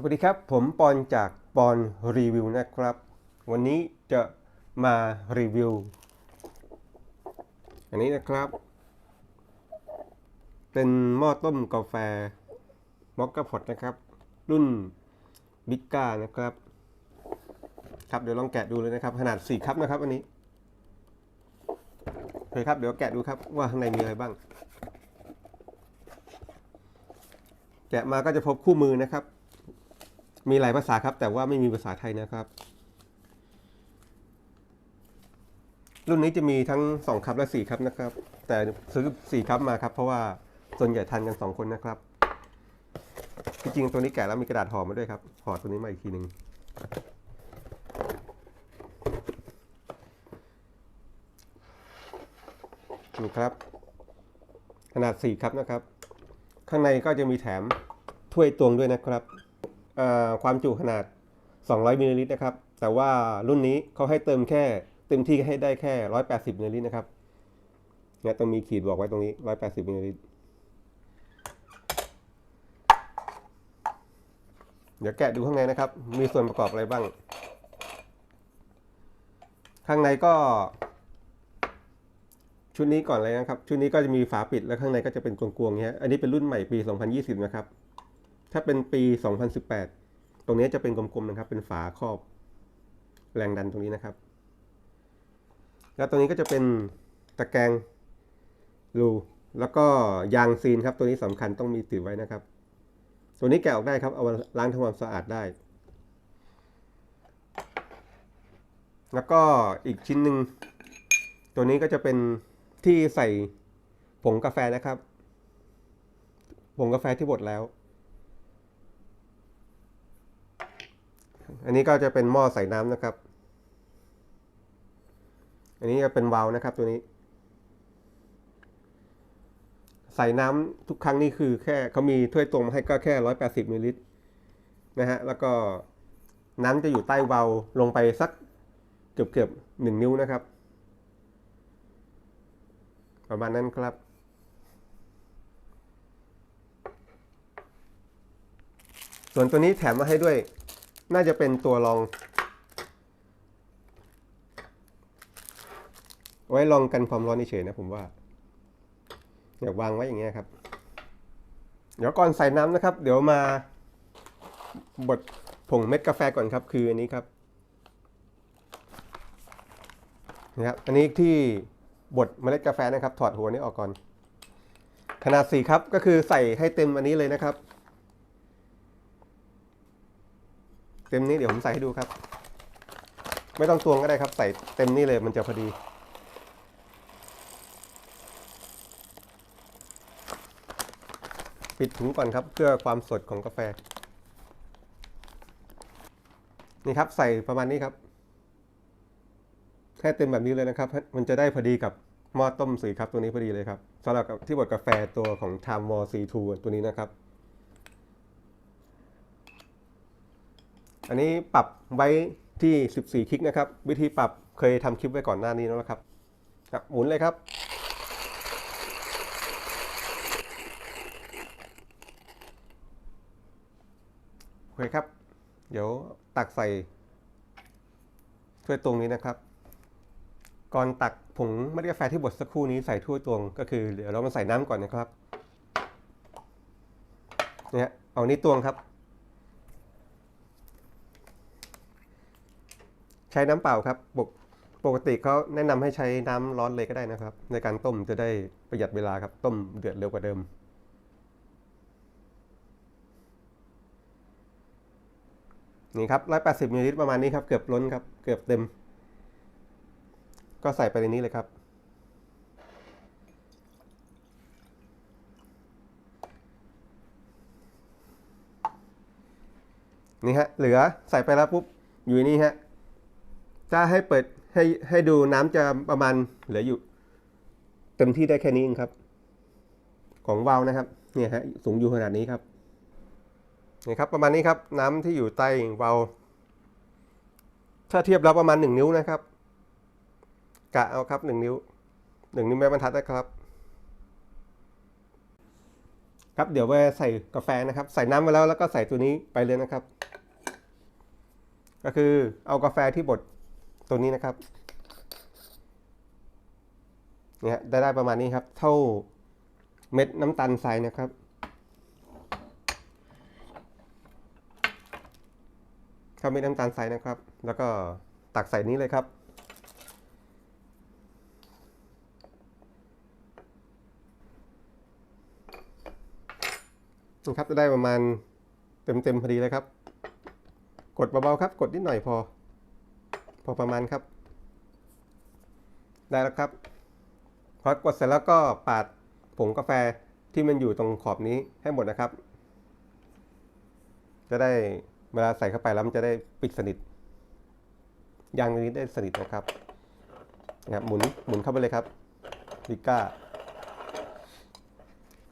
สวัสดีครับ ผมปอนจากปอนรีวิวนะครับ วันนี้จะมารีวิว อันนี้นะครับ เป็นหม้อต้มกาแฟมอกกาพอตนะครับ รุ่นบิก้านะครับ ครับเดี๋ยวลองแกะดูเลยนะครับ ขนาด 4คัพนะครับ อันนี้เคครับ เดี๋ยวแกะดูครับว่าข้างในมีอะไรบ้าง แกะมาก็จะพบคู่มือนะครับ มีหลายภาษาครับ แต่ว่าไม่มีภาษาไทยนะครับ รุ่นนี้จะมีทั้ง2คัพและ4คัพนะครับ แต่ซื้อ4คัพมาครับ เพราะว่าส่วนใหญ่ทานกัน 2 คนนะครับจริงๆตัวนี้แกะแล้วมีกระดาษห่อมาด้วยครับห่อตัวนี้มาอีกทีหนึ่งดูครับ ขนาด 4คัพนะครับ ข้างในก็จะมีแถมถ้วยตวงด้วยนะครับ ความจุขนาด 200มิลลิลิตรนะครับ แต่ว่ารุ่นนี้เขาให้เติมแค่เต็มที่ให้ได้แค่ 180มิลลิลิตรนะครับเนี่ยต้องมีขีดบอกไว้ตรงนี้ 180มิลลิลิตรเดี๋ยวแกะดูข้างในนะครับ มีส่วนประกอบอะไรบ้าง ข้างในก็ ชุดนี้ก่อนเลยนะครับ ชุดนี้ก็จะมีฝาปิดแล้วข้างในก็จะเป็นกลวงๆเนี้ย อันนี้เป็นรุ่นใหม่ปี 2020 นะครับ ถ้าเป็นปี 2018 ตรงนี้จะเป็นกลมๆนะครับ เป็นฝาครอบแรงดันตรงนี้นะครับ แล้วตรงนี้ก็จะเป็นตะแกรงรูแล้วก็ยางซีนครับ ตัวนี้สำคัญต้องมีติดไว้นะครับตัวนี้แกะออกได้ครับ เอาล้างทำความสะอาดได้ แล้วก็อีกชิ้นหนึ่งตัวนี้ก็จะเป็นที่ใส่ผงกาแฟนะครับ ผงกาแฟที่บดแล้ว อันนี้ก็จะเป็นหม้อใส่น้ำนะครับ อันนี้จะเป็นวาล์วนะครับตัวนี้ ใส่น้ำทุกครั้งนี่คือแค่เขามีถ้วยตวงให้ก็แค่ร้อยแปดสิบมิลลิลิตรนะฮะ แล้วก็น้ำจะอยู่ใต้วาล์วลงไปสักเกือบเกือบหนึ่งนิ้วนะครับ ประมาณนั้นครับส่วนตัวนี้แถมมาให้ด้วย น่าจะเป็นตัวรอง ไว้ลองกันความร้อนเฉยๆนะผมว่าอยาวางไว้อย่างเงี้ยครับ เดี๋ยวก่อนใส่น้ำนะครับ เดี๋ยวมาบดผงเม็ดกาแฟก่อนครับ คืออันนี้ครับนะครับอันนี้ที่บดเมล็ดกาแฟนะครับ ถอดหัวนี้ออกก่อน ขนาดสี่ครับก็คือใส่ให้เต็มอันนี้เลยนะครับ เต็มนี้เดี๋ยวผมใส่ให้ดูครับ ไม่ต้องตวงก็ได้ครับ ใส่เต็มนี่เลยมันจะพอดี ปิดถุงก่อนครับเพื่อความสดของกาแฟ นี่ครับใส่ประมาณนี้ครับ แค่เต็มแบบนี้เลยนะครับ มันจะได้พอดีกับหม้อต้มสีครับตัวนี้พอดีเลยครับสำหรับที่บดกาแฟตัวของ Time War C2 ตัวนี้นะครับ อันนี้ปรับไว้ที่ 14 คลิกนะครับ วิธีปรับเคยทำคลิปไว้ก่อนหน้านี้แล้วนะครับครับ หมุนเลยครับ โอเคครับ เดี๋ยวตักใส่ถ้วยตรงนี้นะครับ ก่อนตักผงเมล็ดกาแฟที่บดสักครู่นี้ใส่ถ้วยตวงก็คือเดี๋ยวเรามาใส่น้ำก่อนนะครับ เนี่ย เอานี้ตวงครับ ใช้น้ำเปล่าครับปกปกติเขาแนะนำให้ใช้น้ำร้อนเลยก็ได้นะครับ ในการต้มจะได้ประหยัดเวลาครับ ต้มเดือดเร็วกว่าเดิม นี่ครับ180มิลลิลิตรประมาณนี้ครับ เกือบล้นครับ เกือบเต็ม ก็ใส่ไปในนี้เลยครับนี่ฮะ เหลือใส่ไปแล้วปุ๊บ อยู่ในนี่ฮะ จะให้เปิดให้ให้ดูน้ำจะประมาณเหลืออยู่ เต็มที่ได้แค่นี้เองครับ ของวาล์วนะครับเนี่ยฮะสูงอยู่ขนาดนี้ครับนี่ครับประมาณนี้ครับน้ำที่อยู่ใต้วาล์วถ้าเทียบแล้วประมาณหนึ่งนิ้วนะครับกะเอาครับหนึ่งนิ้วหนึ่งนิ้วแม่บรรทัดนะครับ ครับเดี๋ยวไปใส่กาแฟนะครับ ใส่น้ำมาแล้วแล้วก็ใส่ตัวนี้ไปเลยนะครับ ก็คือเอากาแฟที่บด ตัวนี้นะครับเนี่ยได้ได้ประมาณนี้ครับ เท่าเม็ดน้ำตาลทรายนะครับ เท่าเม็ดน้ำตาลทรายนะครับ แล้วก็ตักใส่นี้เลยครับนี่ครับจะได้ประมาณเต็มๆพอดีเลยครับ กดเบาๆครับ กดนิดหน่อยพอ อประมาณครับ ได้แล้วครับ พอกดเสร็จแล้วก็ปาดผงกาแฟที่มันอยู่ตรงขอบนี้ให้หมดนะครับ จะได้เวลาใส่เข้าไปแล้วมันจะได้ปิดสนิทยางนี้ได้สนิทนะครับนะครับหมุนหมุนเข้าไปเลยครับลิก้า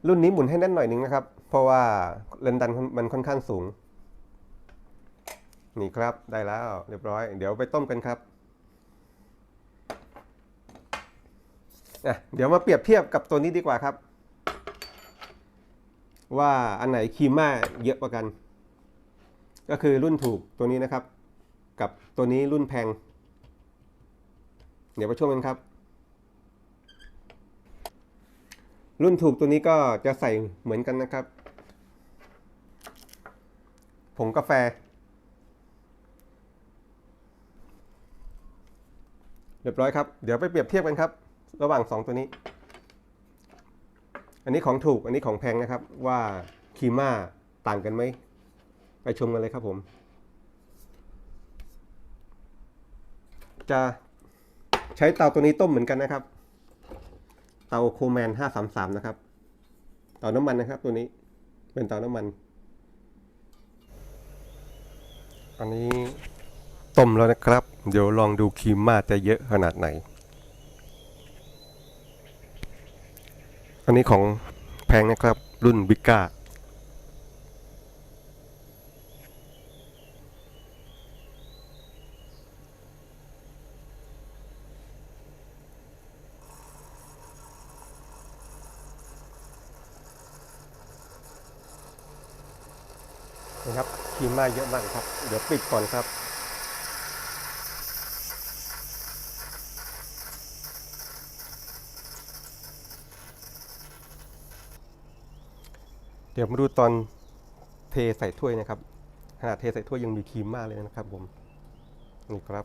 รุ่นนี้หมุนให้แน่นหน่อยนึงนะครับ เพราะว่าแรงดันมันค่อนข้างสูง นี่ครับได้แล้วเรียบร้อย เดี๋ยวไปต้มกันครับเดี๋ยวมาเปรียบเทียบกับตัวนี้ดีกว่าครับ ว่าอันไหนคีม่าเยอะกว่ากัน ก็คือรุ่นถูกตัวนี้นะครับ กับตัวนี้รุ่นแพง เดี๋ยวไปชมกันครับ รุ่นถูกตัวนี้ก็จะใส่เหมือนกันนะครับผงกาแฟ เรียบร้อยครับ เดี๋ยวไปเปรียบเทียบกันครับ ระหว่าง 2 ตัวนี้ อันนี้ของถูก อันนี้ของแพงนะครับ ว่าคีม่าต่างกันไหม ไปชมกันเลยครับผม จะใช้เตาตัวนี้ต้มเหมือนกันนะครับ เตาโคแมน 533 นะครับ เตาน้ำมันนะครับตัวนี้ เป็นเตาน้ำมัน อันนี้ ต้มแล้วนะครับ เดี๋ยวลองดูครีมมาจะเยอะขนาดไหน อันนี้ของแพงนะครับ รุ่นบิก้านะครับครีมมาเยอะมากครับ เดี๋ยวปิดก่อนครับ เดี๋ยวมาดูตอนเทใส่ถ้วยนะครับ ขนาดเทใส่ถ้วยยังมีครีมมากเลยนะครับผมนี่ครับ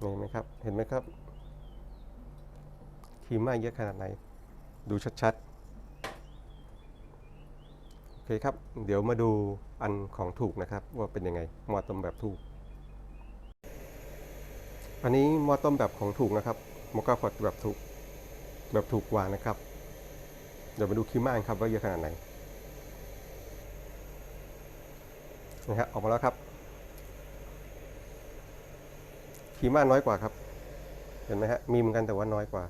เห็นไหมครับ เห็นไหมครับครีมมากเยอะขนาดไหน ดูชัดๆ โอเคครับ เดี๋ยวมาดูอันของถูกนะครับ ว่าเป็นยังไงหม้อต้มแบบถูก อันนี้หม้อต้มแบบของถูกนะครับมอคค่าพอตแบบถูก แบบถูกกว่านะครับ เดี๋ยวมาดูคีม่านครับว่าเยอะขนาดไหนนะฮะออกมาแล้วครับคีม่าน้อยกว่าครับ เห็นไหมฮะมีเหมือนกันแต่ว่าน้อยกว่า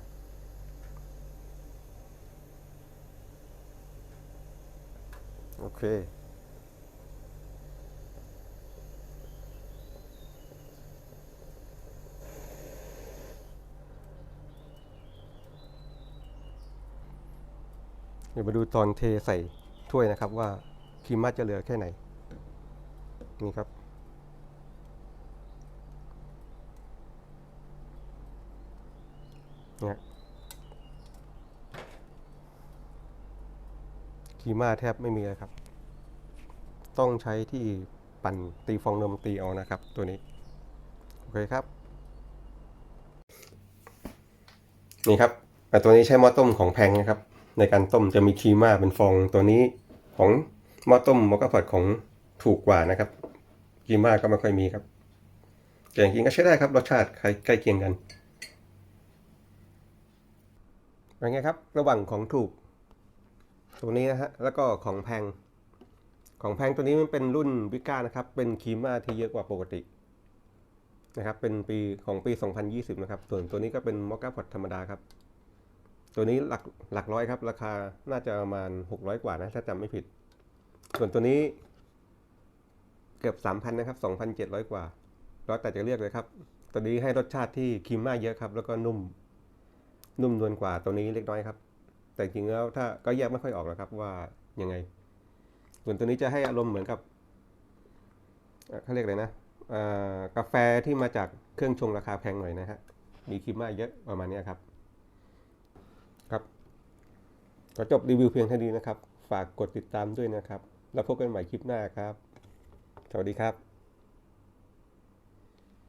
โอเค ดี๋ยวมาดูตอนเทใส่ถ้วยนะครับว่าครีมมาจะเหลือแค่ไหน นี่ครับ เนี่ยครีมมาแทบไม่มีเลยครับ ต้องใช้ที่ปั่นตีฟองนมตีเอานะครับ ตัวนี้ โอเคครับ นี่ครับแต่ตัวนี้ใช้หม้อต้มของแพงนะครับ ในการต้มจะมีครีม่าเป็นฟองตัวนี้ของหม้อต้มมอคค่าพอตของถูกกว่านะครับครีม่าก็ไม่ค่อยมีครับแต่จริงๆก็ใช้ได้ครับรสชาติใกล้เคียงกันเป็นไงครับ ระหว่างของถูก ตัวนี้นะฮะแล้วก็ของแพงของแพงตัวนี้มันเป็นรุ่นวิก้านะครับ เป็นครีม่าที่เยอะกว่าปกตินะครับ เป็นปีของปี 2020 นะครับ ส่วนตัวนี้ก็เป็นมอคค่าพอตธรรมดาครับ ตัวนี้หลักหลักร้อยครับ ราคาน่าจะประมาณ 600 กว่านะ ถ้าจำไม่ผิด ส่วนตัวนี้ เกือบ 3,000 นะครับ 2,700 กว่า แล้วแต่จะเรียกเลยครับ ตัวนี้ให้รสชาติที่ครีมม่าเยอะครับ แล้วก็นุ่ม นุ่มนวลกว่าตัวนี้เล็กน้อยครับ แต่จริงแล้วถ้าก็แยกไม่ค่อยออกแล้วครับ ว่ายังไง ส่วนตัวนี้จะให้อารมณ์เหมือนกับเขาเรียกอะไรนะกาแฟที่มาจากเครื่องชงราคาแพงหน่อยนะฮะมีครีมมาเยอะประมาณนี้ครับ ก็จบรีวิวเพียงเท่านี้นะครับ ฝากกดติดตามด้วยนะครับ แล้วพบกันใหม่คลิปหน้าครับ สวัสดีครับ